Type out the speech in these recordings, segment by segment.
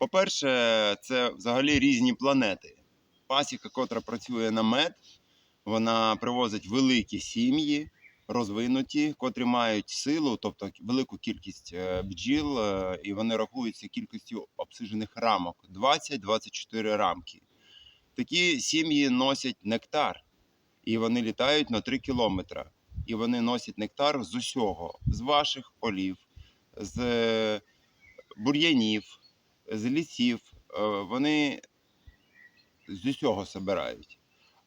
По-перше, це взагалі різні планети. Пасіка, котра працює на мед, вона привозить великі сім'ї, розвинуті, котрі мають силу, тобто велику кількість е, бджіл, е, і вони рахуються кількістю обсижених рамок 20-24 рамки. Такі сім'ї носять нектар, і вони літають на 3 кілометри. І вони носять нектар з усього, з ваших полів, з е, бур'янів, з лісів. Е, Вони з усього собирають.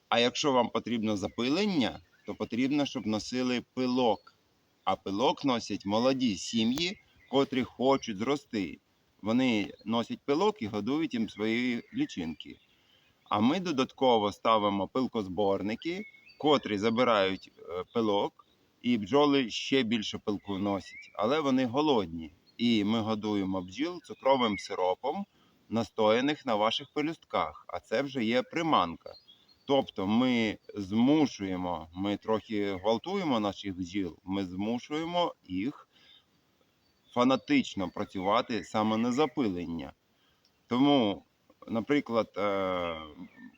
А якщо вам потрібно запилення, то потрібно, щоб носили пилок. А пилок носять молоді сім'ї, котрі хочуть зрости. Вони носять пилок і годують їм свої лічинки. А ми додатково ставимо пилкозборники, котрі забирають е, пилок, і бджоли ще більше пилку носять. Але вони голодні. І ми годуємо бджіл цукровим сиропом, настояних на ваших пелюстках. А це вже є приманка. Тобто ми змушуємо, ми трохи гвалтуємо наших бджіл, ми змушуємо їх фанатично працювати саме на запилення. Тому, наприклад, е,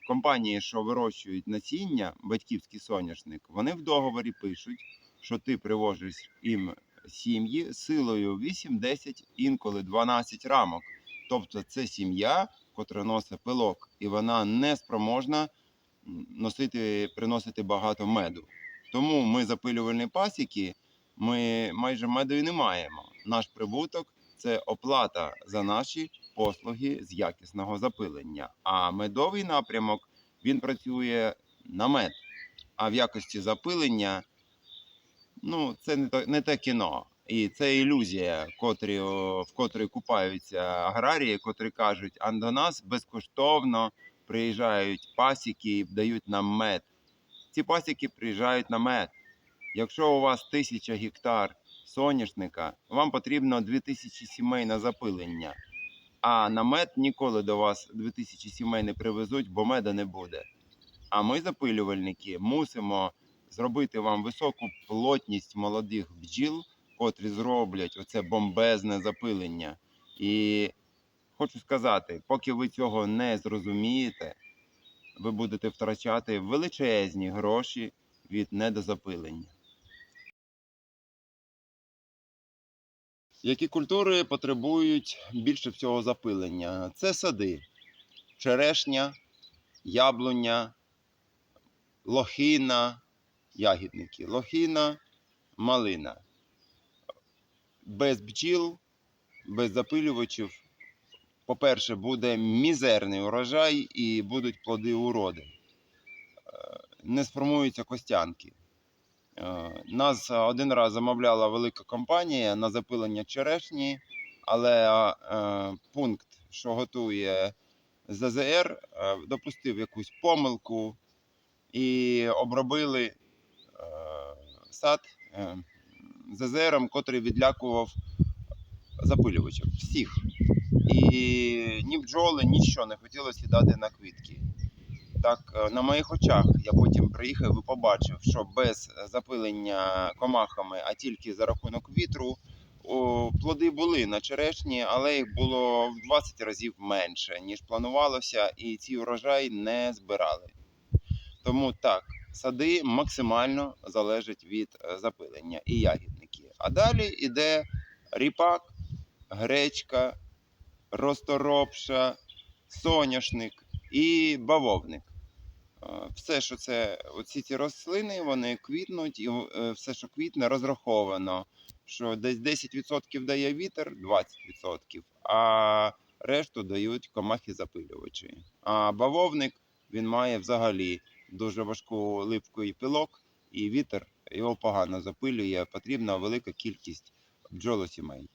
компанії, що вирощують насіння, батьківський соняшник, вони в договорі пишуть, що ти привозиш їм сім'ї силою 8, 10, інколи 12 рамок. Тобто це сім'я, котра носить пилок, і вона не спроможна носити, приносити багато меду. Тому ми запилювальні пасіки, ми майже меду і не маємо. Наш прибуток це оплата за наші послуги з якісного запилення. А медовий напрямок він працює на мед. А в якості запилення ну, це не, то- не те кіно. І це ілюзія, котрі, в котрій купаються аграрії, котрі кажуть, а до нас безкоштовно приїжджають пасіки і дають нам мед. Ці пасіки приїжджають на мед. Якщо у вас тисяча гектар соняшника, вам потрібно 2000 сімей на запилення. А на мед ніколи до вас 2000 сімей не привезуть, бо меда не буде. А ми, запилювальники, мусимо зробити вам високу плотність молодих бджіл, котрі зроблять оце бомбезне запилення. І хочу сказати, поки ви цього не зрозумієте, ви будете втрачати величезні гроші від недозапилення. Які культури потребують більше всього запилення? Це сади, черешня, яблуня, лохина, ягідники, лохина, малина. Без бджіл, без запилювачів, по-перше, буде мізерний урожай і будуть плоди уроди. Е, Не сформуються костянки. Е, Нас один раз замовляла велика компанія на запилення черешні, але е, пункт, що готує ЗЗР, допустив якусь помилку і обробили сад е, ЗЗРом, котрий відлякував запилювачів всіх. І ні бджоли, нічого не хотіло сідати на квітки. Так, е, на моїх очах я потім приїхав і побачив, що без запилення комахами, а тільки за рахунок вітру, о, плоди були на черешні, але їх було в 20 разів менше, ніж планувалося, і ці урожай не збирали. Тому так, сади максимально залежать від е, запилення і ягідники. А далі йде ріпак, гречка, розторопша, соняшник і бавовник. Е, Все, що це, оці ці рослини, вони квітнуть, і е, все, що квітне, розраховано, що десь 10% дає вітер, 20%, а решту дають комахи запилювачі. А бавовник він має взагалі дуже важку липкий пилок, і вітер його погано запилює. Потрібна велика кількість бджолосімей.